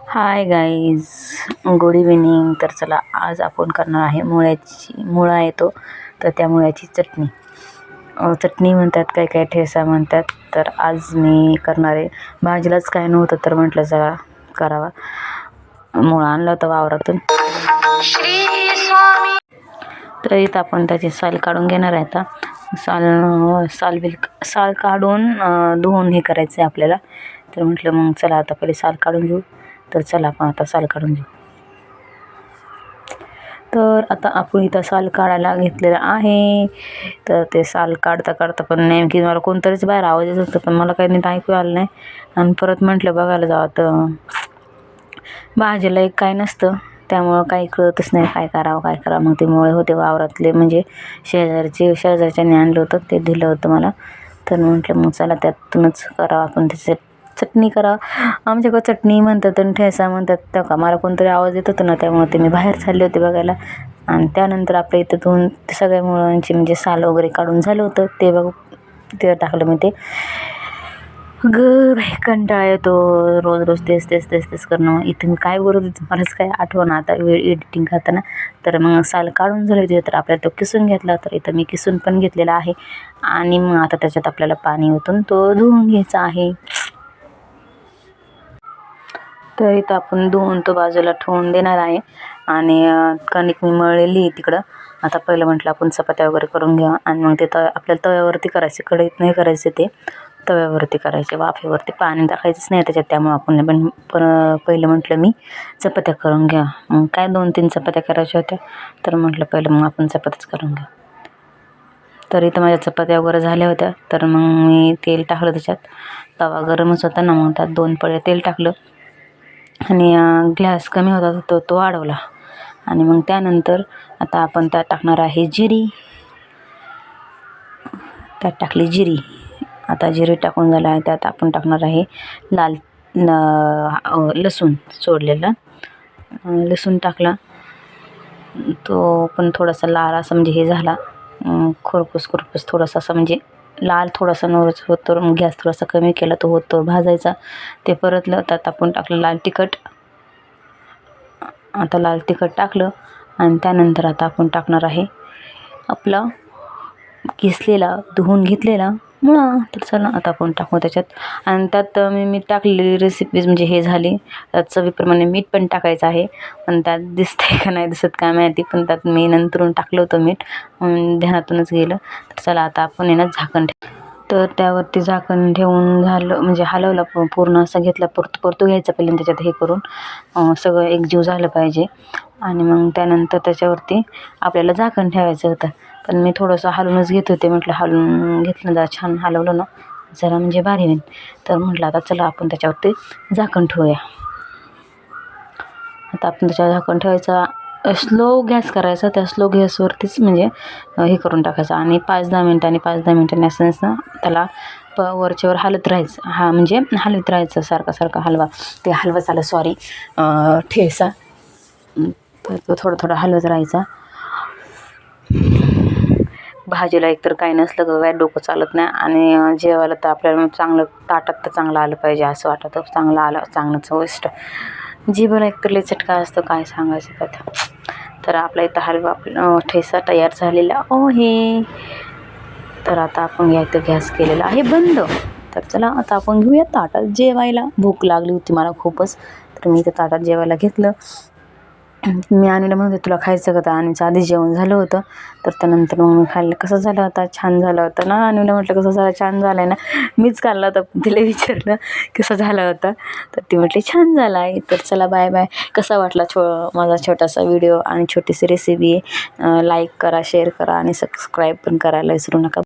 Hi guys good evening तर चला आज आपण करणार आहे मुळ्याची मुळा येतो तर त्या मुळ्याची चटणी. चटणी म्हणतात काय काय ठेसा म्हणतात. तर आज मी करणार आहे. भाजीलाच काय नव्हतं तर म्हटलं चला करावा. मुळा आणला होता वावरातून. तर इथं आपण त्याची साल काढून घेणार आहे आता. साल साल बिल साल काढून धुवून हे करायचं आहे आपल्याला. तर म्हटलं मग चला आता पहिले साल काढून घेऊ. तर चला आपण आता साल काढून घेऊ. तर आता आपण इथं साल काढायला घेतलेलं आहे. तर ते साल काढता काढता पण नेमकी मला कोणतरीच बाहेर आवाज येत होतं पण मला काही नीट ऐकू आलं नाही. आणि परत म्हटलं बघायला जावं तर भाजीला एक काय नसतं त्यामुळं काही कळतच नाही काय करावं काय करावं. मग ते मुळे होते वावरातले म्हणजे शेजारचे शेजारच्याने आणलं होतं ते दिलं होतं मला. तर म्हटलं मग चला त्यातूनच करावं आपण त्याचे चटणी करा. आमच्याकडं चटणी म्हणतात आणि ठेसा म्हणतात. त्या का मला कोणतरी आवाज येत होतं ना त्यामुळे ते मी बाहेर चालले होते बघायला. आणि त्यानंतर आपल्या इथं दोन सगळ्या मुळांची म्हणजे साल वगैरे काढून झालं होतं. ते बघ ते टाकलं मी ते. ग बाई कंटाळा येतो. रोज रोज तेच तेच तेच तेच करणं. मग इथं मी काय बोलत होते मलाच काय आठवण आता वेळ एडिटिंग करताना. तर मग साल काढून झाले होते. तर आपल्याला तो किसून घेतला. तर इथं मी किसून पण घेतलेला आहे. आणि मग आता त्याच्यात आपल्याला पाणी ओतून तो धुवून घ्यायचा आहे. तर इथं आपण धुवून तो बाजूला ठेवून देणार आहे. आणि कणिक मी मळलेली आहे तिकडं. आता पहिलं म्हटलं आपण चपात्या वगैरे करून घ्या आणि मग ते त आपल्याला तव्यावरती करायचे कढईत नाही करायचे ते. तव्यावरती करायचे वाफेवरती पाणी टाकायचंच नाही त्याच्यात. त्यामुळे आपण पण पण पहिलं म्हटलं मी चपात्या करून घ्या. मग काय दोन तीन चपात्या करायच्या होत्या तर म्हटलं पहिलं मग आपण चपात्याच करून घ्या तर इथं माझ्या चपात्या वगैरे झाल्या होत्या. तर मग मी तेल टाकलं त्याच्यात. तवा गरमच होता ना मग त्यात दोन पळे तेल टाकलं. आणि ग्लास कमी होता तो तो वाढवला. आणि मग त्यानंतर आता आपण त्यात टाकणार आहे जिरी. त्यात टाकली जिरी. आता जिरी टाकून झालं आहे. त्यात आपण टाकणार आहे लाल लसूण सोडलेला. लसूण टाकला. तो पण थोडासा लाल असा म्हणजे हे झाला. खुरपूस खुरपूस थोडासा असं म्हणजे लाल थोडासा नवरच होतो मग गॅस थोडासा कमी केला तो होतो भाजायचा. ते परतलं त्यात आपण टाकलं लाल तिखट. आता लाल तिखट टाकलं आणि त्यानंतर आता आपण टाकणार आहे आपला किसलेला धुवून घेतलेला मुळा. तर चला आता आपण टाकू त्याच्यात. आणि त्यात मी मीठ टाकलेली रेसिपीज म्हणजे हे झाली. त्यात चवीप्रमाणे मीठ पण टाकायचं आहे. पण त्यात दिसतंय का नाही दिसत काय माहिती. पण त्यात मी नंतरून टाकलं होतं मीठ. ध्यानातूनच गेलं. तर चला आता आपण आहे ना झाकण ठेव. तर त्यावरती झाकण ठेवून झालं म्हणजे हलवला प- पूर्ण असं घेतला परत परतू घ्यायचं पहिले त्याच्यात हे करून सगळं एकजीव झालं पाहिजे. आणि मग त्यानंतर त्याच्यावरती आपल्याला झाकण ठेवायचं होतं. पण मी थोडंसं हलवूनच घेत होते. म्हटलं हलवून घेतलं जरा छान हलवलं ना जरा म्हणजे भारी होईल. तर म्हटलं आता चला आपण त्याच्यावरती झाकण ठेवूया. आता आपण त्याच्यावर झाकण ठेवायचा. स्लो गॅस करायचा. त्या स्लो गॅसवरतीच म्हणजे हे करून टाकायचं. आणि पाच दहा मिनटांनी पाच दहा मिनटांनी असं असं त्याला प वरच्यावर हलत राहायचं. हा म्हणजे हलत राहायचं. सारखा सारखा हलवा. ते हलवा चालं सॉरी ठेसा तर तो थोडा थोडा हलवत राहायचा. भाजीला एकतर काही नसलं का काय डोकं चालत नाही आणि जेवायला तर आपल्याला चांगलं ताटात तर चांगलं आलं पाहिजे असं वाटतं. चांगलं आलं चांगलं चविष्ट जीभला एकतर लय चटका असतो काय सांगायचं आता तर आपला इथं हलवा अं, ठेसा तयार झालेला आहे. तर आता आपण या इथं गॅस केलेला आहे बंद. तर चला आता आपण घेऊया ताटात जेवायला. भूक लागली होती मला खूपच. तर मी इथं ताटात जेवायला घेतलं. मी आणूला म्हणते तुला खायचं का? तर आणीचं आधी जेवण झालं होतं. तर त्यानंतर मग मी खाल्लं. कसं झालं होता छान झालं होतं ना? आणूला म्हटलं कसं झालं? छान झालं आहे ना? मीच खाल्ला होता. तिला विचारलं कसं झालं होतं? तर ती म्हटली छान झाला आहे. तर चला बाय बाय कसा वाटला छो माझा छोटासा व्हिडिओ आणि छोटीशी रेसिपी लाईक करा शेअर करा आणि सबस्क्राईब पण करायला विसरू नका.